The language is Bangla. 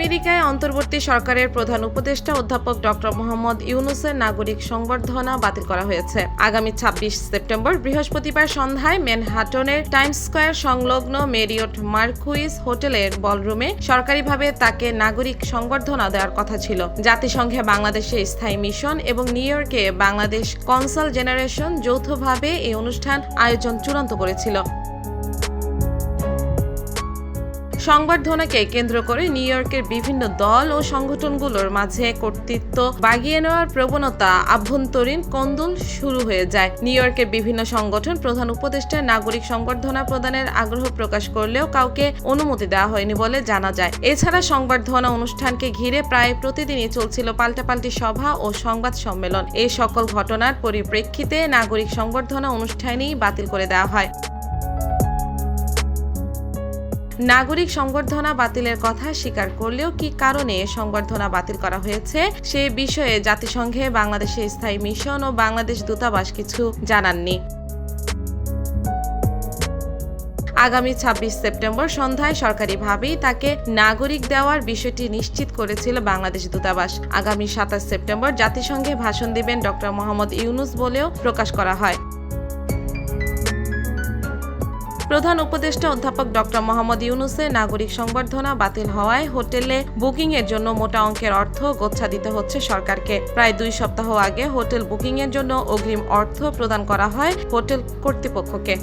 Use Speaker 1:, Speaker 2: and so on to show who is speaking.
Speaker 1: আমেরিকায় অন্তর্বর্তী সরকারের প্রধান উপদেষ্টা অধ্যাপক ডক্টর মোহাম্মদ ইউনুসের নাগরিক সংবর্ধনা বাতিল করা হয়েছে। আগামী ছাব্বিশ সেপ্টেম্বর বৃহস্পতিবার সন্ধ্যায় ম্যানহাটনের টাইমস স্কয়ার সংলগ্ন মেরিয়ট মার্কুইস হোটেলের বলরুমে সরকারিভাবে তাকে নাগরিক সংবর্ধনা দেওয়ার কথা ছিল। জাতিসংঘে বাংলাদেশে স্থায়ী মিশন এবং নিউ ইয়র্কে বাংলাদেশ কনসাল জেনারেশন যৌথভাবে এই অনুষ্ঠান আয়োজন চূড়ান্ত করেছিল। সংবর্ধনাকে কেন্দ্র করে নিউ ইয়র্কের বিভিন্ন দল ও সংগঠনগুলোর মাঝে কর্তৃত্ব বাগিয়ে নেওয়ার প্রবণতা আভ্যন্তরীণ কন্দল শুরু হয়ে যায়। নিউ ইয়র্কের বিভিন্ন সংগঠন প্রধান উপদেষ্টার নাগরিক সংবর্ধনা প্রদানের আগ্রহ প্রকাশ করলেও কাউকে অনুমতি দেওয়া হয়নি বলে জানা যায়। এছাড়া সংবর্ধনা অনুষ্ঠানকে ঘিরে প্রায় প্রতিদিনই চলছিল পাল্টাপাল্টি সভা ও সংবাদ সম্মেলন। এই সকল ঘটনার পরিপ্রেক্ষিতে নাগরিক সংবর্ধনা অনুষ্ঠানই বাতিল করে দেওয়া হয়। নাগরিক সংবর্ধনা বাতিলের কথা স্বীকার করলেও কি কারণে সংবর্ধনা বাতিল করা হয়েছে, সে বিষয়ে জাতিসংঘে বাংলাদেশের স্থায়ী মিশন ও বাংলাদেশ দূতাবাস কিছু জানাননি। আগামী ছাব্বিশ সেপ্টেম্বর সন্ধ্যায় সরকারিভাবেই তাকে নাগরিক দেওয়ার বিষয়টি নিশ্চিত করেছিল বাংলাদেশ দূতাবাস। আগামী সাতাশ সেপ্টেম্বর জাতিসংঘে ভাষণ দেবেন ডক্টর মোহাম্মদ ইউনুস বলেও প্রকাশ করা হয়। প্রধান উপদেষ্টা অধ্যাপক ডক্টর মোহাম্মদ ইউনুসের নাগরিক সংবর্ধনা বাতিল হওয়ায় হোটেলে বুকিং এর জন্য মোটা অঙ্কের অর্থ গোচ্ছা দিতে হচ্ছে সরকারকে। প্রায় দুই সপ্তাহ আগে হোটেল বুকিং এর জন্য অগ্রিম অর্থ প্রদান করা হয় হোটেল কর্তৃপক্ষকে।